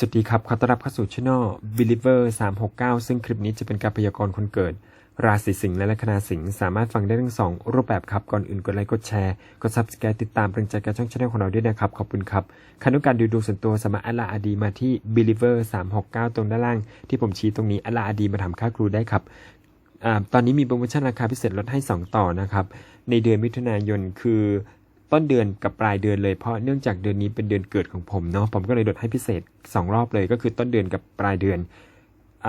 สวัสดีครับ ขอต้อนรับเข้าสู่ช่อง Believer 369 ซึ่งคลิปนี้จะเป็นการพยากรณ์คนเกิด ราศีสิงห์และลัคนาสิงห์สามารถฟังได้ทั้งสองรูปแบบครับ ก่อนอื่นกดไลค์กดแชร์ กด subscribe ติดตามเป็นใจกับช่องช anel ของเราด้วยนะครับ ขอบคุณครับใครต้องการดูดวงส่วนตัวสามารถอัลลาอาดีมาที่ Believer 369 ตรงด้านล่าง ที่ผมชี้ตรงนี้อัลลาอาดีมาทำค่าครูได้ครับอตอนนี้มีโปรโมชั่นราคาพิเศษลดให้ 2 ต่อนะครับ ในเดือนมิถุนายนคือ ต้นเดือนกับปลายเดือนเลยเพราะเนื่องจากเดือนนี้เป็นเดือนเกิดของผมเนาะผมก็เลยลดให้พิเศษ 2 รอบเลยก็คือต้นเดือนกับปลายเดือนอ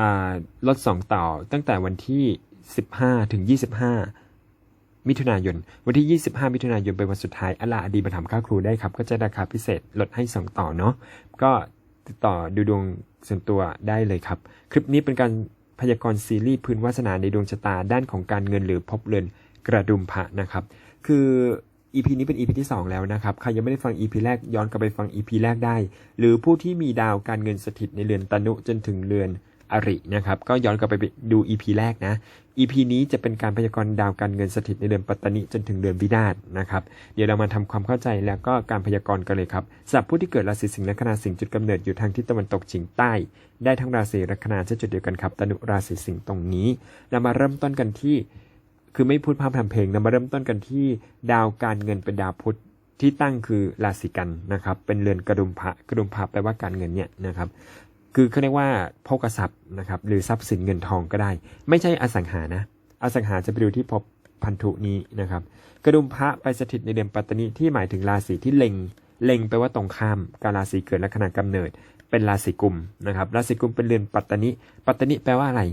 ลด 2 ต่อตั้งแต่วันที่ 15 ถึง 25 มิถุนายน วันที่ 25 มิถุนายนเป็นวันสุดท้ายอัลลาอดีมาทำค่าครูได้ครับ ก็จะราคาพิเศษลดให้ 2 ต่อเนาะก็ติดต่อดูดวงส่วนตัวได้เลยครับ คลิปนี้เป็นการพยากรณ์ซีรีส์พื้นวาสนาในดวงชะตาด้านของการเงินหรือพบเรือนกระดุมพระนะครับ คือ EP นี้เป็น EP ที่ 2 แล้วนะครับ ใครยังไม่ได้ฟัง EP แรกย้อนกลับไปฟัง EP แรกได้ หรือผู้ที่มีดาวการเงินสถิตในเรือนตนุจนถึงเรือนอรินะครับ ก็ย้อนกลับไปดู EP แรกนะ EP นี้จะเป็นการพยากรณ์ดาวการเงินสถิตในเดือนปัตตานิจนถึงเดือนวินาศนะครับ เดี๋ยวเรามาทำความเข้าใจแล้วก็การพยากรณ์กันเลยครับสำหรับผู้ที่เกิดราศีสิงห์และคณาสิงห์จุดกำเนิดอยู่ทางทิศตะวันตกเฉียงใต้ ได้ทั้งราศีละคณาเช่นจุดเดียวกันครับตนุราศีสิงห์ตรงนี้ เรามาเริ่มต้นกันที่ คือไม่พูดภาพทำเพลงนะมาเริ่มต้นกันที่ดาวการเงินเป็นดาวพุธที่ตั้งคือราศีกันนะครับ เป็นเรือนกระดุมพระกระดุมพระแปลว่าการเงินเนี่ยนะครับ คือเขาเรียกว่าโภกทรัพย์นะครับ หรือทรัพย์สินเงินทองก็ได้ ไม่ใช่อสังหานะ อสังหาจะไปดูที่ภพพันธุนี้นะครับ กระดุมพระไปสถิตในเดือนปัตตานีที่หมายถึงราศีที่เล็ง เล็งแปลว่าตรงข้ามกับราศีเกิดและขณะกำเนิด เป็นราศีกุมนะครับ ราศีกุมเป็นเรือนปัตตานีปัตตานีแปลว่าอะไร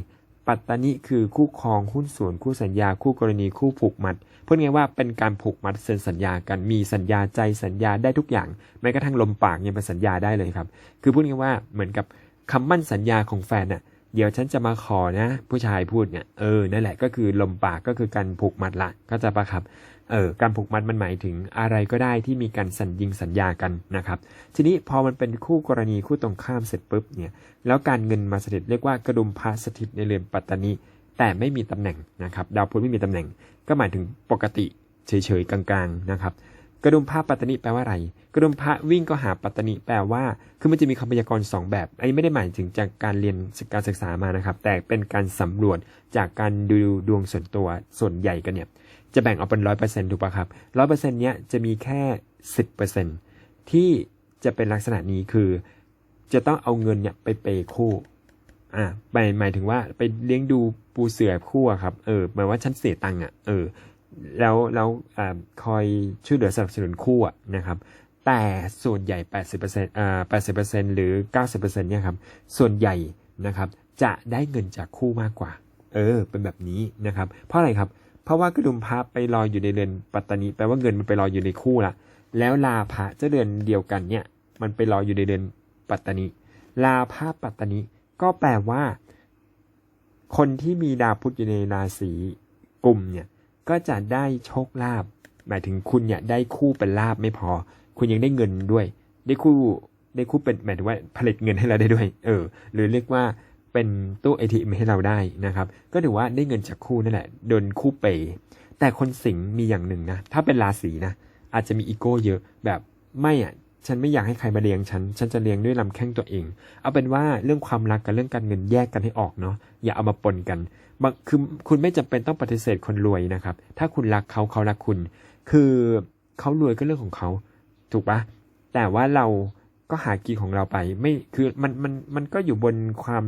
ปัตตานีคือคู่ครองหุ้นส่วนคู่สัญญาคู่กรณีคู่ผูกมัดพูดง่ายว่าเป็นการผูกมัดเซ็นสัญญากันมีสัญญาใจสัญญาได้ทุกอย่างแม้กระทั่งลมปากยังเป็นสัญญาได้เลยครับคือพูดง่ายว่าเหมือนกับคำมั่นสัญญาของแฟนน่ะเดี๋ยวฉันจะมาขอนะ ผู้ชายพูดเนี่ยเออนั่นแหละก็คือลมปากก็คือการผูกมัดละก็จะปะครับ เออการผูกมัดมันหมายถึงอะไรก็ได้ที่มีการสัญญิงสัญญากันนะครับ ทีนี้พอมันเป็นคู่กรณีคู่ตรงข้ามเสร็จปุ๊บเนี่ยแล้วการเงินมาสถิตเรียกว่ากระดุมพระสถิตในเรือนปัตตานีแต่ไม่มีตำแหน่งนะครับดาวพุธไม่มีตำแหน่ง ก็หมายถึงปกติเฉยๆกลางๆนะครับกระดุมพระปัตตานีแปลว่าอะไร กระดุมพระวิ่งก็หาปัตตานีแปลว่า คือมันจะมีคำพยากรณ์สองแบบ อันนี้ไม่ได้หมายถึงจากการเรียนการศึกษามานะครับ แต่เป็นการสำรวจจากการดูดวงส่วนตัวส่วนใหญ่กันเนี่ย จะแบ่งออกเป็นร้อยเปอร์เซ็นต์ถูกป่ะครับร้อยเปอร์เซ็นต์เนี้ยจะมีแค่สิบเปอร์เซ็นต์ที่จะเป็นลักษณะนี้คือ จะต้องเอาเงินเนี่ยไปเปย์คู่อ่าหมายหมายถึงว่าไปเลี้ยงดูปูเสือคู่อะครับเออหมายว่าฉันเสียตังค์อะเออแล้วแล้วอ่าคอยช่วยเหลือสนับสนุนคู่อะนะครับแต่ส่วนใหญ่ 80%อ่า80%หรือ 90%เนี่ยครับ ส่วนใหญ่นะครับ จะได้เงินจากคู่มากกว่า เออ เป็นแบบนี้นะครับ เพราะอะไรครับ เพราะว่ากระดุมพระไปลอยอยู่ในเรือนปัตตานีแปลว่าเงินมันไปลอยอยู่ในคู่ละแล้วลาภะเจ้าเดือนเดียวกันเนี่ย มันไปลอยอยู่ในเดือนปัตตานี ลาภะปัตตานีก็แปลว่า คนที่มีดาวพุธอยู่ในราศีกุมเนี่ยก็จะได้โชคลาภหมายถึงคุณเนี่ยได้คู่เป็นลาบไม่พอ คุณยังได้เงินด้วย ได้คู่ได้คู่เป็นหมายถึงว่าผลิตเงินให้เราได้ด้วย เออ หรือเรียกว่า เป็นตู้ ATM ให้เราได้นะครับ ก็ถือว่าได้เงินจากคู่นั่นแหละโดนคู่เปย์แต่คนสิงมีอย่างหนึ่งนะ ถ้าเป็นราศีนะ อาจจะมีอีโก้เยอะแบบไม่อะฉันไม่อยากให้ใครมาเลี้ยงฉัน ฉันจะเลี้ยงด้วยลำแข้งตัวเอง เอาเป็นว่าเรื่องความรักกับเรื่องการเงินแยกกันให้ออกเนาะ อย่าเอามาปนกันบางคือคุณไม่จำเป็นต้องปฏิเสธคนรวยนะครับ ถ้าคุณรักเขาเขารักคุณ คือเขารวยก็เรื่องของเขา ถูกปะแต่ว่าเราก็หากินของเราไป ไม่ คือมัน มัน มันก็อยู่บนความ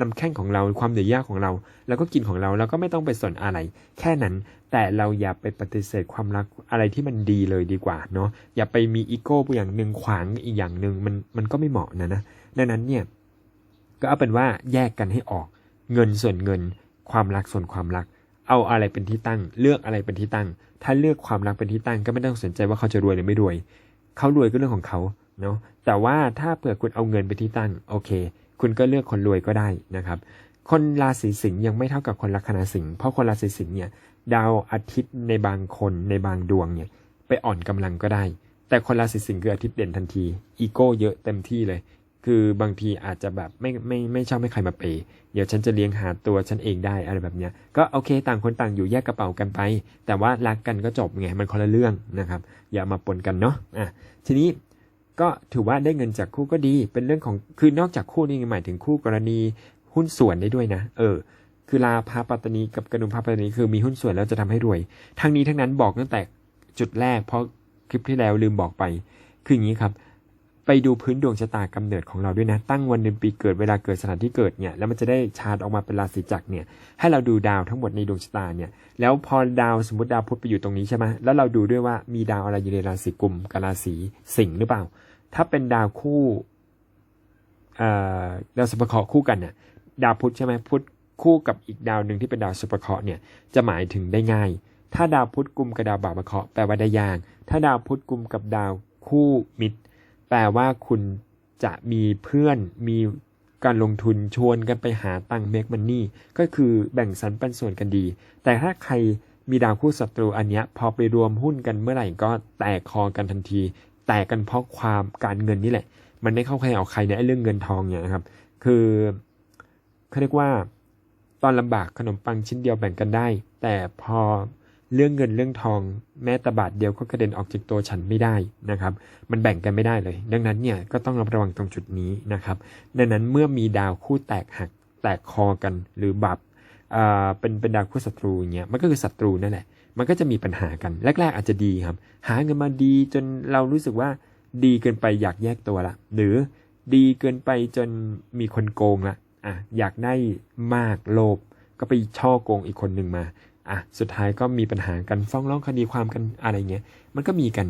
ลำแข้งของเราความเหนื่อยยากของเรา แล้วก็กินของเราแล้วก็ไม่ต้องไปสนอะไร แค่นั้นแต่เราอย่าไปปฏิเสธความรักอะไรที่มันดีเลยดีกว่าเนาะอย่าไปมีอีโก้อย่างหนึ่งขวางอีกอย่างหนึ่งมันมันก็ไม่เหมาะนะนะดังนั้นเนี่ยก็เอาเป็นว่าแยกกันให้ออก เงินส่วนเงิน ความรักส่วนความรัก เอาอะไรเป็นที่ตั้ง เลือกอะไรเป็นที่ตั้ง ถ้าเลือกความรักเป็นที่ตั้งก็ไม่ต้องสนใจว่าเขาจะรวยหรือไม่รวย เขารวยก็เรื่องของเขาเนาะแต่ว่าถ้าเผื่อคุณเอาเงินไปที่ตั้งโอเค คุณก็เลือกคนรวยก็ได้นะครับ คนราศีสิงห์ยังไม่เท่ากับคนลัคนาสิงห์เพราะคนราศีสิงห์เนี่ยดาวอาทิตย์ในบางคนในบางดวงเนี่ยไปอ่อนกำลังก็ได้ แต่คนราศีสิงห์คืออาทิตย์เด่นทันทีอีโก้เยอะเต็มที่เลย คือบางทีอาจจะแบบไม่ไม่ไม่ชอบให้ใครมาเปย์เดี๋ยวฉันจะเลี้ยงหาตัวฉันเองได้อะไรแบบเนี้ยก็โอเคต่างคนต่างอยู่แยกกระเป๋ากันไป แต่ว่ารักกันก็จบไงมันคนละเรื่องนะครับ อย่ามาปนกันเนาะอะทีนี้ ก็ถือว่าได้เงินจากคู่ก็ดี เป็นเรื่องของคือนอกจากคู่นี่หมายถึงคู่กรณีหุ้นส่วนได้ด้วยนะ เออ คือลาพาปัตตานีกับกระดุมพาปัตตานีคือมีหุ้นส่วนแล้วจะทำให้รวย ทั้งนี้ทั้งนั้นบอกตั้งแต่จุดแรก เพราะคลิปที่แล้วลืมบอกไป คืออย่างนี้ครับ ไปดูพื้นดวงชะตากำเนิดของเราด้วยนะ ตั้งวันเดือนปีเกิดเวลาเกิดสถานที่เกิดเนี่ย แล้วมันจะได้ชาร์ตออกมาเป็นราศีจักรเนี่ย ให้เราดูดาวทั้งหมดในดวงชะตาเนี่ย แล้วพอดาวสมมติดาวพุธไปอยู่ตรงนี้ใช่ไหมแล้วเราดูด้วยว่ามีดาวอะไรอยู่ในราศีกุมกับราศีสิงห์หรือเปล่า ถ้าเป็นดาวคู่เอ่อดาวสุภเคราะห์คู่กันเนี่ยดาวพุธใช่ไหมพุธคู่กับอีกดาวหนึ่งที่เป็นดาวสุภเคราะห์เนี่ยจะหมายถึงได้ง่าย ถ้าดาวพุธกลุ่มกับดาวบาปเคราะห์แปลว่าได้ยาก ถ้าดาวพุธกลุ่มกับดาวคู่มิตร แปลว่าคุณจะมีเพื่อนมีการลงทุนชวนกันไปหาตังเมกมันนี่ก็คือแบ่งสรรปันส่วนกันดี แต่ถ้าใครมีดาวคู่ศัตรูอันเนี้ยพอไปรวมหุ้นกันเมื่อไหร่ก็แตกคอกันทันที แตกกันเพราะความการเงินนี่แหละ มันไม่เข้าใครเอาใครเนี่ยไอ้เรื่องเงินทองเนี่ยครับ คือเขาเรียกว่า ตอนลำบากขนมปังชิ้นเดียวแบ่งกันได้ แต่พอเรื่องเงินเรื่องทองแม้แต่บาทเดียวก็กระเด็นออกจากตัวฉันไม่ได้นะครับ มันแบ่งกันไม่ได้เลย ดังนั้นเนี่ยก็ต้องระวังตรงจุดนี้นะครับ ดังนั้นเมื่อมีดาวคู่แตกหักแตกคอกันหรือบับอ่าเป็นเป็นดาวคู่ศัตรูเงี้ยมันก็คือศัตรูนั่นแหละ มันก็จะมีปัญหากันแรกๆอาจจะดีครับ หาเงินมาดีจนเรารู้สึกว่าดีเกินไปอยากแยกตัวละ หรือดีเกินไปจนมีคนโกงละอะอยากได้มากโลภก็ไปช่อโกงอีกคนหนึ่งมาอะสุดท้ายก็มีปัญหากันฟ้องร้องคดีความกันอะไรเงี้ยมันก็มีกัน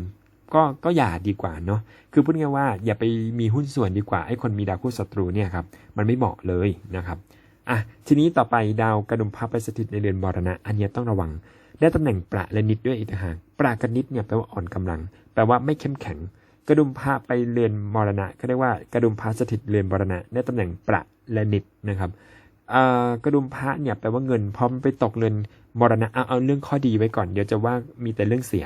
ก็ก็อย่าดีกว่าเนาะคือพูดง่ายว่าอย่าไปมีหุ้นส่วนดีกว่าไอ้คนมีดาวคู่ศัตรูเนี่ยครับมันไม่เหมาะเลยนะครับอะทีนี้ต่อไปดาวกระดุมพระไปสถิตในเรือนมรณะ อันเนี้ยต้องระวัง ได้ตำแหน่งประและนิดด้วยอีกต่างหากประกับนิดเนี่ยแปลว่าอ่อนกำลัง แปลว่าไม่เข้มแข็ง กระดุมพระไปเรือนมรณะ ก็เรียกว่ากระดุมพระสถิตเรือนมรณะได้ตำแหน่งประและนิดนะครับกระดุมพระเนี่ยแปลว่าเงินพอมไปตกเรือนมรณะเอาเอาเรื่องข้อดีไว้ก่อนเดี๋ยวจะว่ามีแต่เรื่องเสีย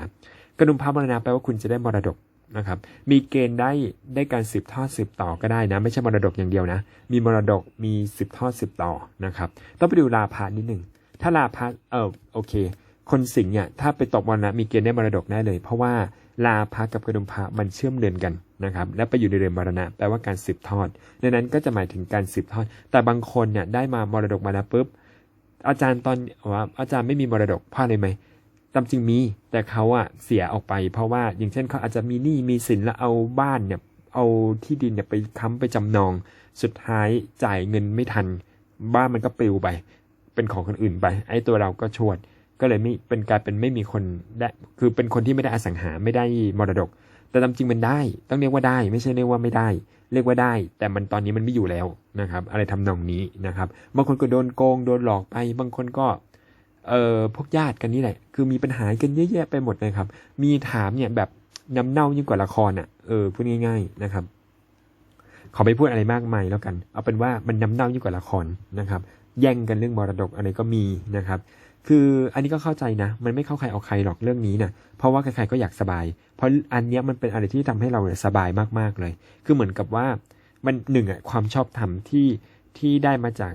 กระดุมพระมรณะแปลว่าคุณจะได้มรดกนะครับมีเกณฑ์ได้ได้การสืบทอดสืบต่อก็ได้นะ ไม่ใช่มรดกอย่างเดียวนะ มีมรดกมีสืบทอดสืบต่อนะครับ ต้องไปดูลาภะนิดหนึ่งถ้าลาภะเออโอเค คนสิงห์เนี่ยถ้าไปตกมรณะมีเกณฑ์ได้มรดกได้เลย เพราะว่าลาภะกับกระดุมพระมันเชื่อมเรือนกันนะครับและไปอยู่ในเรือนมรณะแปลว่าการสืบทอดดังนั้นก็จะหมายถึงการสืบทอด แต่บางคนเนี่ยได้มามรดกมาแล้วปุ๊บอาจารย์ตอนว่าอาจารย์ไม่มีมรดกพราะอะไรไหมตามจริงมีแต่เขาอะเสียออกไป เพราะว่าอย่างเช่นเขาอาจจะมีหนี้มีสินแล้วเอาบ้านเนี่ยเอาที่ดินเนี่ยไปค้ำไปจำนอง สุดท้ายจ่ายเงินไม่ทัน บ้านมันก็ปลิวไป เป็นของคนอื่นไป ไอ้ตัวเราก็ชวด ก็เลยไม่เป็นกลายเป็นไม่มีคนได้คือเป็นคนที่ไม่ได้อสังหาไม่ได้มรดก แต่ตามจริงมันได้ ต้องเรียกว่าได้ ไม่ใช่เรียกว่าไม่ได้ เรียกว่าได้ แต่มันตอนนี้มันไม่อยู่แล้วนะครับ อะไรทำนองนี้นะครับ บางคนก็โดนโกงโดนหลอกไป บางคนก็เอ่อพวกญาติกันนี่แหละ คือมีปัญหากันเยอะแยะไปหมดเลยครับ มีถามเนี่ยแบบน้ำเน่ายิ่งกว่าละครอะเออพูดง่าย ๆนะครับ ขอไม่พูดอะไรมากมายแล้วกัน เอาเป็นว่ามันน้ำเน่ายิ่งกว่าละครนะครับ แย่งกันเรื่องมรดกอะไรก็มีนะครับ คืออันนี้ก็เข้าใจนะ มันไม่เข้าใครเอาใครหรอกเรื่องนี้นะเพราะว่าใครๆก็อยากสบาย เพราะอันเนี้ยมันเป็นอะไรที่ทำให้เราเนี่ยสบายมากๆเลย คือเหมือนกับว่ามันหนึ่งอะความชอบธรรมที่ที่ได้มาจาก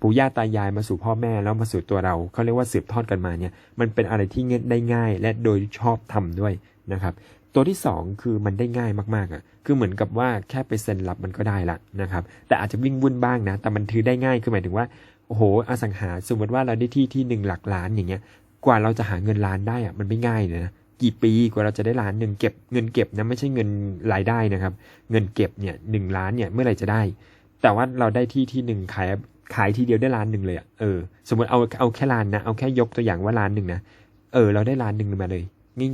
ปู่ย่าตายายมาสู่พ่อแม่แล้วมาสู่ตัวเราเขาเรียกว่าสืบทอดกันมาเนี่ย มันเป็นอะไรที่เง่ายได้ง่าย และโดยชอบทำด้วยนะครับ ตัวที่สองคือมันได้ง่ายมากๆอะ คือเหมือนกับว่าแค่ไปเซ็นรับมันก็ได้ละนะครับ แต่อาจจะวิ่งวุ่นบ้างนะ แต่มันถือได้ง่ายคือหมายถึงว่า โอ้โห อสังหาสมมติว่าเราได้ที่ที่หนึ่งหลักล้านอย่างเงี้ย กว่าเราจะหาเงินล้านได้อะมันไม่ง่ายเลยนะ กี่ปีกว่าเราจะได้ล้านหนึ่งเก็บเงินเก็บนะไม่ใช่เงินรายได้นะครับ เงินเก็บเนี่ยหนึ่งล้านเนี่ยเมื่อไหร่จะได้ แต่ว่าเราได้ที่ที่หนึ่งขายขายทีเดียวได้ล้านหนึ่งเลยอะเออ สมมติเอาเอาแค่ล้านนะ เอาแค่ยกตัวอย่างว่าล้านหนึ่งนะ เออ เราได้ล้านหนึ่งมาเลย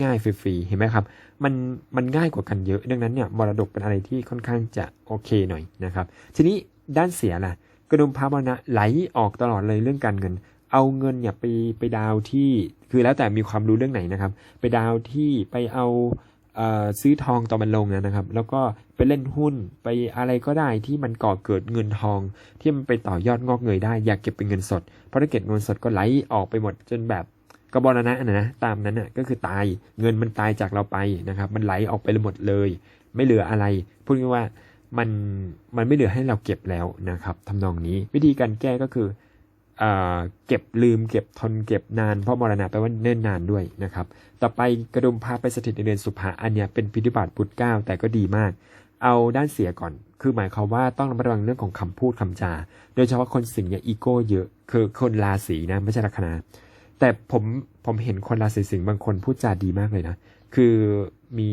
ง่ายๆฟรีๆเห็นไหมครับ มันมันง่ายกว่ากันเยอะ ดังนั้นเนี่ยมรดกเป็นอะไรที่ค่อนข้างจะโอเคหน่อยนะครับ ทีนี้ด้านเสียล่ะ กระดุมพระมรณะไหลออกตลอดเลยเรื่องการเงิน เอาเงินเนี่ยไปไปดาวที่ คือแล้วแต่มีความรู้เรื่องไหนนะครับ ไปดาวที่ไปเอาเอ่อซื้อทองตอนมันลงนะครับ แล้วก็ไปเล่นหุ้นไปอะไรก็ได้ที่มันก่อเกิดเงินทอง ที่มันไปต่อยอดงอกเงยได้ อยากเก็บเป็นเงินสด เพราะถ้าเก็บเงินสดก็ไหลออกไปหมดจนแบบกบรณะนะนะตามนั้นน่ะก็คือตายเงินมันตายจากเราไปนะครับ มันไหลออกไปหมดเลย ไม่เหลืออะไร พูดง่ายว่า มันมันไม่เหลือให้เราเก็บแล้วนะครับทำนองนี้วิธีการแก้ก็คือเออเก็บลืมเก็บทนเก็บนานเพราะมรณะแปลว่าเนิ่นนานด้วยนะครับ ต่อไปกระดุมพาไปสถิตในเดือนสุภาอันเนี้ยเป็นพิธิบาตพุทธเก้าแต่ก็ดีมาก เอาด้านเสียก่อน คือหมายความว่าต้องระมัดระวังเรื่องของคำพูดคำจา โดยเฉพาะคนสิงห์เนี่ยอีโก้เยอะ คือคนราศีนะไม่ใช่ลัคนาแต่ผมผมเห็นคนราศีสิงห์บางคนพูดจาดีมากเลยนะ คือมี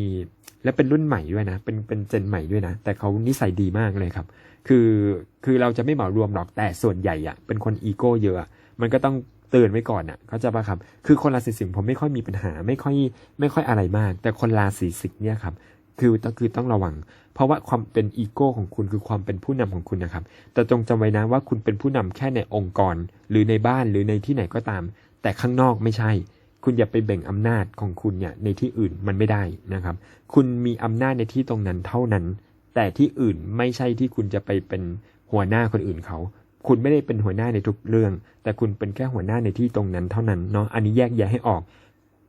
และเป็นรุ่นใหม่ด้วยนะ เป็นเป็นเจนใหม่ด้วยนะ แต่เขานิสัยดีมากเลยครับ คือคือเราจะไม่เหมารวมหรอกแต่ส่วนใหญ่อะเป็นคนอีโก้เยอะ มันก็ต้องเตือนไว้ก่อนอะเขาจะปะครับ คือคนราศีสิงห์ผมไม่ค่อยมีปัญหา ไม่ค่อยไม่ค่อยอะไรมาก แต่คนราศีสิงห์เนี่ยครับคือต้องคือต้องระวัง เพราะว่าความเป็นอีโก้ของคุณคือความเป็นผู้นำของคุณนะครับ แต่จงจำไว้นะว่าคุณเป็นผู้นำแค่ในองค์กร หรือในบ้านหรือในที่ไหนก็ตาม แต่ข้างนอกไม่ใช่ คุณอย่าไปแบ่งอำนาจของคุณเนี่ยในที่อื่นมันไม่ได้นะครับ คุณมีอำนาจในที่ตรงนั้นเท่านั้น แต่ที่อื่นไม่ใช่ที่คุณจะไปเป็นหัวหน้าคนอื่นเขา คุณไม่ได้เป็นหัวหน้าในทุกเรื่อง แต่คุณเป็นแค่หัวหน้าในที่ตรงนั้นเท่านั้นเนาะ อันนี้แยกแยะให้ออก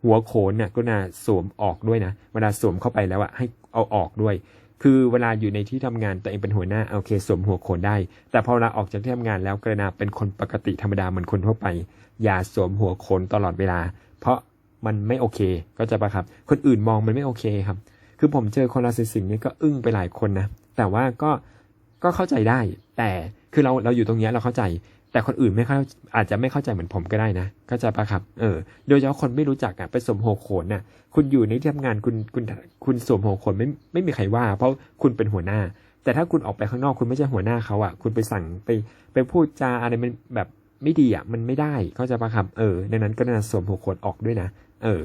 หัวโขนเนี่ยก็น่าสวมออกด้วยนะ เวลาสวมเข้าไปแล้วอะให้เอาออกด้วย คือเวลาอยู่ในที่ทำงานตัวเองเป็นหัวหน้าโอเคสวมหัวโขนได้ แต่พอเวลาออกจากที่ทำงานแล้วกระนาเป็นคนปกติธรรมดาเหมือนคนทั่วไป อย่าสวมหัวโขนตลอดเวลา เพราะมันไม่โอเคก็จะปะครับ คนอื่นมองมันไม่โอเคครับ คือผมเจอคนราศีสิงห์เนี่ยก็อึ้งไปหลายคนนะ แต่ว่าก็ก็เข้าใจได้ แต่คือเราเราอยู่ตรงเนี้ยเราเข้าใจ แต่คนอื่นไม่เข้าอาจจะไม่เข้าใจเหมือนผมก็ได้นะ ก็จะปะครับ เออ โดยเฉพาะคนไม่รู้จักอะไปสวมหัวโขนน่ะ คุณอยู่ในที่ทำงานคุณคุณคุณสวมหัวโขนไม่ไม่มีใครว่า เพราะคุณเป็นหัวหน้า แต่ถ้าคุณออกไปข้างนอกคุณไม่ใช่หัวหน้าเขาอะ คุณไปสั่งไปไปพูดจาอะไรมันแบบ ไม่ดีอะมันไม่ได้เข้าใจปะครับเออดังนั้นก็น่าสวมหัวโขนออกด้วยนะเออ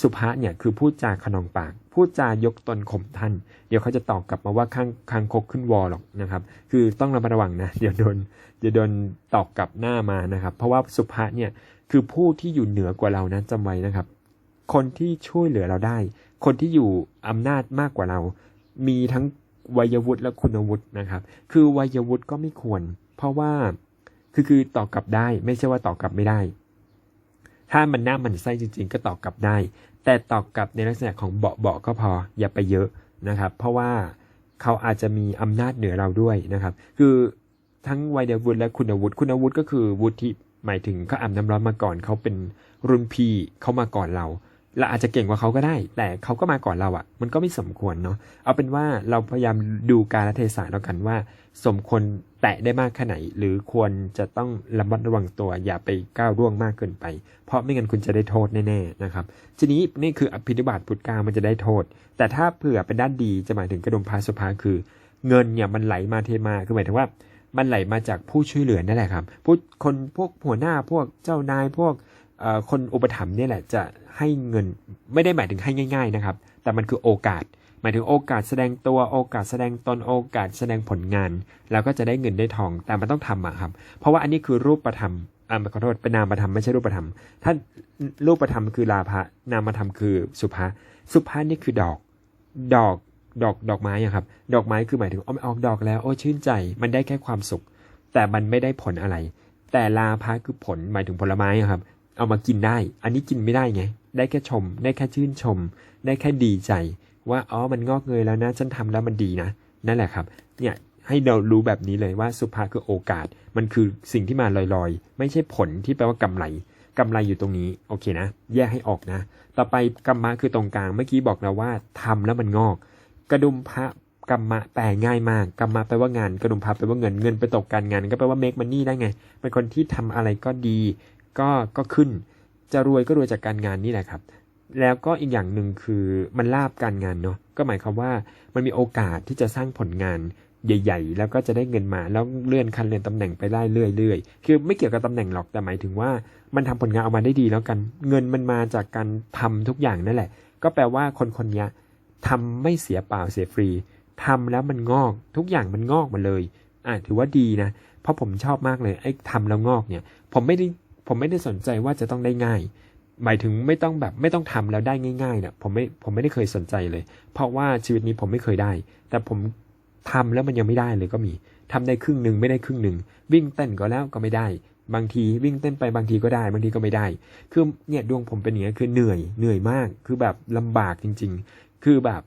สุภาษเนี่ยคือพูดจาขนองปาก พูดจายกตนข่มท่าน เดี๋ยวเขาจะตอบกลับมาว่าข้างคางคกขึ้นวอหรอกนะครับ คือต้องระมัดระวังนะเดี๋ยวโดนเดี๋ยวโดนตอบกลับหน้ามานะครับ เพราะว่าสุภาษเนี่ยคือผู้ที่อยู่เหนือกว่าเรานะจำไว้นะครับ คนที่ช่วยเหลือเราได้ คนที่อยู่อำนาจมากกว่าเรา มีทั้งวัยวุฒิและคุณวุฒินะครับ คือวัยวุฒิก็ไม่ควร เพราะว่า คือคือตอบกลับได้ ไม่ใช่ว่าตอบกลับไม่ได้ ถ้ามันหน้ามันไส้จริง ๆ ก็ตอบกลับได้ แต่ตอบกลับในลักษณะของเบาเบาๆก็พออย่าไปเยอะนะครับ เพราะว่าเขาอาจจะมีอำนาจเหนือเราด้วยนะครับ คือทั้งวัยเดวุฒิและคุณวุฒิคุณวุฒิก็คือวุฒิหมายถึงเขาอาบน้ำร้อนมาก่อนเขาเป็นรุ่นพี่เขามาก่อนเรา เราอาจจะเก่งกว่าเขาก็ได้ แต่เขาก็มาก่อนเราอะ่ะ มันก็ไม่สมควรเนาะเอาเป็นว่าเราพยายามดูการละเทศะแล้วกันว่า สมควรแตะได้มากแค่ไหน หรือควรจะต้องระมัดระวังตัว อย่าไปก้าวร่วงมากเกินไป เพราะไม่งั้นคุณจะได้โทษแน่ๆนะครับทีนี้นี่คืออภินิบาตพุทธกามันจะได้โทษ แต่ถ้าเผื่อเป็นด้านดีจะหมายถึงกระดมพาสุภาคือ เงินเนี่ยมันไหลมาเทมาคือหมายถึงว่ามันไหลมาจากผู้ช่วยเหลือนั่นแหละครับผู้คนพวกหัวหน้าพวกเจ้านายพวก คนอุปถัมภ์เนี่ยแหละจะให้เงินไม่ได้หมายถึงให้ง่าย ๆนะครับ แต่มันคือโอกาส หมายถึงโอกาสแสดงตัวโอกาสแสดงตนโอกาสแสดงผลงาน แล้วก็จะได้เงินได้ทองแต่มันต้องทำอะครับ เพราะว่าอันนี้คือรูปประธรรมอ่าขอโทษเป็นนามประธรรมไม่ใช่รูปประธรรมถ้ารูปประธรรมคือลาภะนามประธรรมคือสุภาสุภานี่คือดอกดอกดอกดอกไม้อะครับ ดอกไม้คือหมายถึงเอาออกดอกแล้วโอ้ชื่นใจ มันได้แค่ความสุข แต่มันไม่ได้ผลอะไร แต่ลาภะคือผลหมายถึงผลไม้อะครับ เอามากินได้ อันนี้กินไม่ได้ไง ได้แค่ชม ได้แค่ชื่นชม ได้แค่ดีใจ ว่าอ๋อมันงอกเงยแล้วนะ ฉันทำแล้วมันดีนะ นั่นแหละครับ เนี่ยให้เรารู้แบบนี้เลยว่าสุภาคือโอกาส มันคือสิ่งที่มาลอยๆ ไม่ใช่ผลที่แปลว่ากำไรกำไรอยู่ตรงนี้ โอเคนะ แยกให้ออกนะ ต่อไปกรรมะคือตรงกลาง เมื่อกี้บอกเราว่าทำแล้วมันงอก กระดุมพระกรรมะแปลง่ายมากกรรมะแปลว่างานกระดุมพระแปลว่าเงินเงินไปตกการงาน ก็แปลว่า make money ได้ไง เป็นคนที่ทำอะไรก็ดี ก็ก็ขึ้นจะรวยก็รวยจากการงานนี่แหละครับ แล้วก็อีกอย่างหนึ่งคือมันลาบการงานเนาะก็หมายความว่ามันมีโอกาสที่จะสร้างผลงานใหญ่ ๆ แล้วก็จะได้เงินมาแล้วเลื่อนขั้นเลื่อนตำแหน่งไปได้เรื่อยๆ คือไม่เกี่ยวกับตำแหน่งหรอกแต่หมายถึงว่ามันทำผลงานออกมาได้ดีแล้วกัน เงินมันมาจากการทำทุกอย่างนั่นแหละ ก็แปลว่าคนคนนี้ทำไม่เสียเปล่าเสียฟรีทำแล้วมันงอกทุกอย่างมันงอกมาเลยอะถือว่าดีนะ เพราะผมชอบมากเลยไอ้ทำแล้วงอกเนี่ย ผมไม่ได้ ผมไม่ได้สนใจว่าจะต้องได้ง่าย หมายถึงไม่ต้องแบบไม่ต้องทำแล้วได้ง่ายๆเนี่ยผมไม่ผมไม่ได้เคยสนใจเลย เพราะว่าชีวิตนี้ผมไม่เคยได้ แต่ผมทำแล้วมันยังไม่ได้เลยก็มีทำได้ครึ่งหนึ่งไม่ได้ครึ่งหนึ่งวิ่งเต้นก็แล้วก็ไม่ได้ บางทีวิ่งเต้นไปบางทีก็ได้ บางทีก็ไม่ได้ คือเนี่ยดวงผมเป็นอย่างนี้คือเหนื่อยเหนื่อยมาก คือแบบลำบากจริง ๆ คือแบบ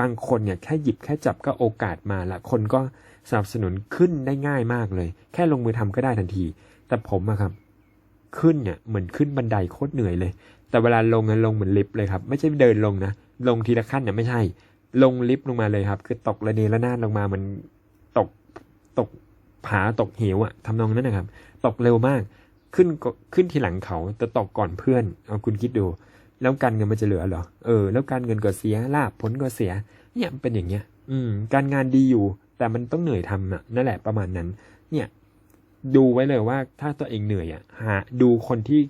บางคนเนี่ยแค่หยิบแค่จับก็โอกาสมาละคนก็สนับสนุนขึ้นได้ง่ายมากเลย แค่ลงมือทำก็ได้ทันที แต่ผมอะครับ ขึ้นเนี่ยเหมือนขึ้นบันไดโคตรเหนื่อยเลย แต่เวลาลงอะลงเหมือนลิฟต์เลยครับไม่ใช่เดินลงนะลงทีละขั้นเนี่ยไม่ใช่ ลงลิฟต์ลงมาเลยครับ คือตกระเนระนาดลงมามันตกตกผาตกเหวอะทำนองนั้นนะครับ ตกเร็วมากขึ้นก็ขึ้นทีหลังเขาแต่ตกก่อนเพื่อนเอาคุณคิดดู แล้วการเงินมันจะเหลือเหรอเออแล้วการเงินก็เสียลาบผลก็เสีย เนี่ยเป็นอย่างเงี้ย อืม การงานดีอยู่ แต่มันต้องเหนื่อยทำน่ะนั่นแหละประมาณนั้น เนี่ย ดูไว้เลยว่าถ้าตัวเองเหนื่อยอะหาดูคนที่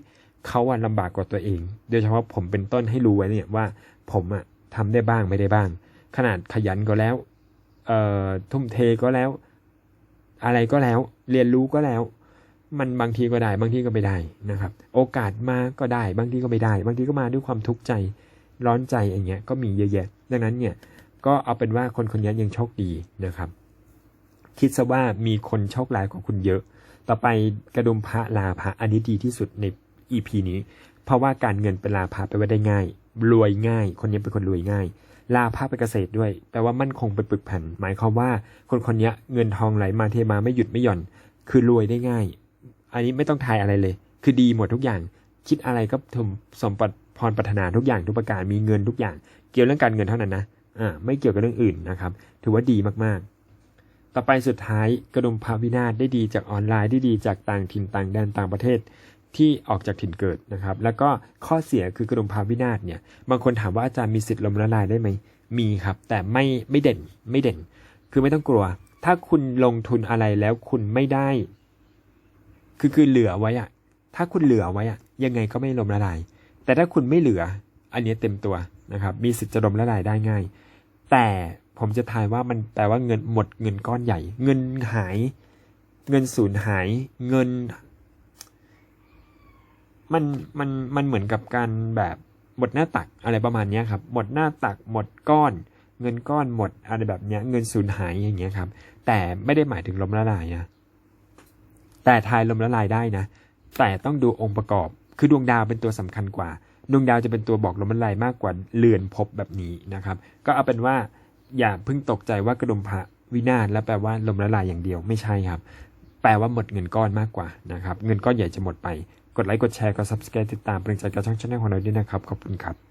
เขาอะลำบากกว่าตัวเอง โดยเฉพาะผมเป็นต้นให้รู้ไว้เนี่ยว่า ผมอะทำได้บ้างไม่ได้บ้าง ขนาดขยันก็แล้วเอ่อทุ่มเทก็แล้ว อะไรก็แล้ว เรียนรู้ก็แล้ว มันบางทีก็ได้บางทีก็ไม่ได้นะครับ โอกาสมาก็ได้ บางทีก็ไม่ได้ บางทีก็มาด้วยความทุกข์ใจร้อนใจอย่างเงี้ยก็มีเยอะแยะ ดังนั้นเนี่ยก็เอาเป็นว่าคนคนนี้ยังโชคดีนะครับ คิดซะว่ามีคนโชคร้ายกว่าคุณเยอะ ต่อไปกระดุมพระลาภะอันนี้ดีที่สุดใน EP นี้ เพราะว่าการเงินเป็นลาภะแปลว่าได้ง่าย รวยง่าย คนนี้เป็นคนรวยง่าย ลาภะเป็นเกษตรด้วย แปลว่ามั่นคงเป็นปึกแผ่น หมายความว่าคนคนนี้เงินทองไหลมาเทมาไม่หยุดไม่หย่อน คือรวยได้ง่าย อันนี้ไม่ต้องทายอะไรเลย คือดีหมดทุกอย่าง คิดอะไรก็ทำสมปพรปรารถนาทุกอย่างทุกประการมีเงินทุกอย่าง เกี่ยวเรื่องการเงินเท่านั้นนะ อ่า ไม่เกี่ยวกับเรื่องอื่นนะครับ ถือว่าดีมากๆ ต่อไปสุดท้ายกระดุมพระวินาศได้ดีจากออนไลน์ได้ดีจากต่างถิ่นต่างแดนต่างประเทศที่ออกจากถิ่นเกิดนะครับ แล้วก็ข้อเสียคือกระดุมพระวินาศเนี่ยบางคนถามว่าอาจารย์มีสิทธิ์ลมละลายได้ไหมมีครับ แต่ไม่ไม่เด่นไม่เด่น คือไม่ต้องกลัว ถ้าคุณลงทุนอะไรแล้วคุณไม่ได้ คือคือเหลือไว้อะถ้าคุณเหลือไว้อะยังไงก็ไม่ลมละลาย แต่ถ้าคุณไม่เหลือ อันนี้เต็มตัวนะครับ มีสิทธิ์จะลมละลายได้ง่าย แต่ ผมจะทายว่ามันแปลว่าเงินหมดเงินก้อนใหญ่ เงินหาย เงินสูญหาย เงิน มันมันมันเหมือนกับการแบบหมดหน้าตักอะไรประมาณนี้ครับหมดหน้าตักหมดก้อน เงินก้อนหมดอะไรแบบนี้เงินสูญหายอย่างเงี้ยครับ แต่ไม่ได้หมายถึงล้มละลายนะแต่ทายล้มละลายได้นะ แต่ต้องดูองค์ประกอบ คือดวงดาวเป็นตัวสำคัญกว่า ดวงดาวจะเป็นตัวบอกล้มละลายมากกว่าเรือนภพแบบนี้นะครับ ก็เอาเป็นว่า อย่าเพิ่งตกใจว่ากระดุมพระวินาศแล้วแปลว่าลมละลายอย่างเดียวไม่ใช่ครับ แปลว่าหมดเงินก้อนมากกว่านะครับ เงินก้อนใหญ่จะหมดไป กดไลค์กดแชร์กด subscribe ติดตามเป็นกำลังใจกับช่องชาแนลของเราด้วยนะครับ ขอบคุณครับ